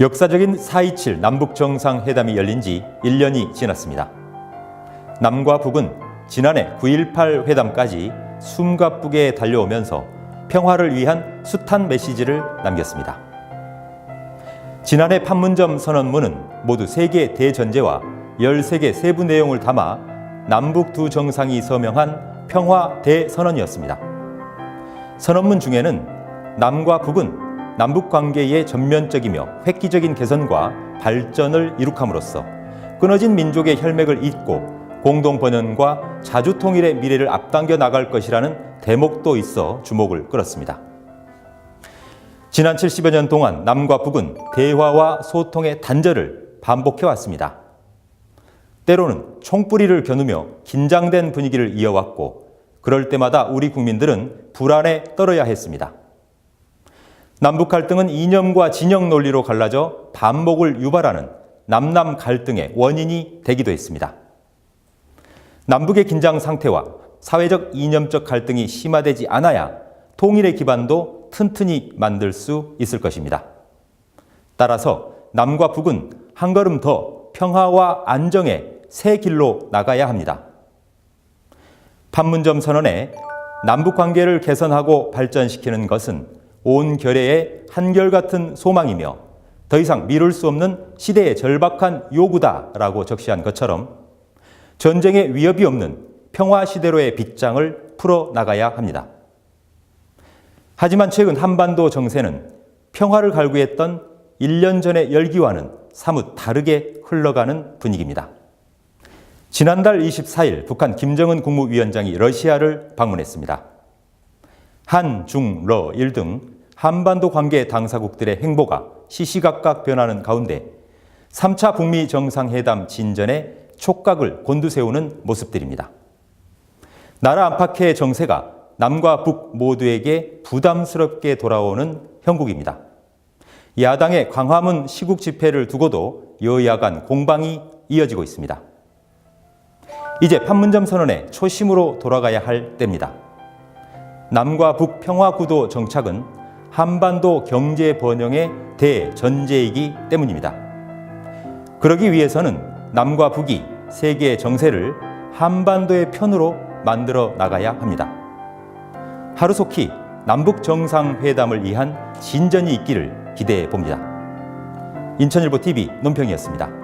역사적인 4.27 남북 정상회담이 열린 지 1년이 지났습니다. 남과 북은 지난해 9.18 회담까지 숨가쁘게 달려오면서 평화를 위한 숱한 메시지를 남겼습니다. 지난해 판문점 선언문은 모두 세계 대전제와 13개 세부 내용을 담아 남북 두 정상이 서명한 평화 대선언이었습니다. 선언문 중에는 남과 북은 남북 관계의 전면적이며 획기적인 개선과 발전을 이룩함으로써 끊어진 민족의 혈맥을 잇고 공동 번영과 자주 통일의 미래를 앞당겨 나갈 것이라는 대목도 있어 주목을 끌었습니다. 지난 70여 년 동안 남과 북은 대화와 소통의 단절을 반복해 왔습니다. 때로는 총뿌리를 겨누며 긴장된 분위기를 이어왔고 그럴 때마다 우리 국민들은 불안에 떨어야 했습니다. 남북 갈등은 이념과 진영 논리로 갈라져 반목을 유발하는 남남 갈등의 원인이 되기도 했습니다. 남북의 긴장 상태와 사회적 이념적 갈등이 심화되지 않아야 통일의 기반도 튼튼히 만들 수 있을 것입니다. 따라서 남과 북은 한 걸음 더 평화와 안정의 새 길로 나가야 합니다. 판문점 선언에 남북 관계를 개선하고 발전시키는 것은 온 결의의 한결같은 소망이며 더 이상 미룰 수 없는 시대의 절박한 요구다라고 적시한 것처럼 전쟁의 위협이 없는 평화 시대로의 빗장을 풀어 나가야 합니다. 하지만 최근 한반도 정세는 평화를 갈구했던 1년 전의 열기와는 사뭇 다르게 흘러가는 분위기입니다. 지난달 24일 북한 김정은 국무위원장이 러시아를 방문했습니다. 한, 중, 러, 일 등 한반도 관계 당사국들의 행보가 시시각각 변하는 가운데 3차 북미 정상회담 진전에 촉각을 곤두세우는 모습들입니다. 나라 안팎의 정세가 남과 북 모두에게 부담스럽게 돌아오는 형국입니다. 야당의 광화문 시국 집회를 두고도 여야 간 공방이 이어지고 있습니다. 이제 판문점 선언의 초심으로 돌아가야 할 때입니다. 남과 북 평화 구도 정착은 한반도 경제 번영의 대전제이기 때문입니다. 그러기 위해서는 남과 북이 세계 정세를 한반도의 편으로 만들어 나가야 합니다. 하루속히 남북 정상회담을 위한 진전이 있기를 기대해 봅니다. 인천일보 TV 논평이었습니다.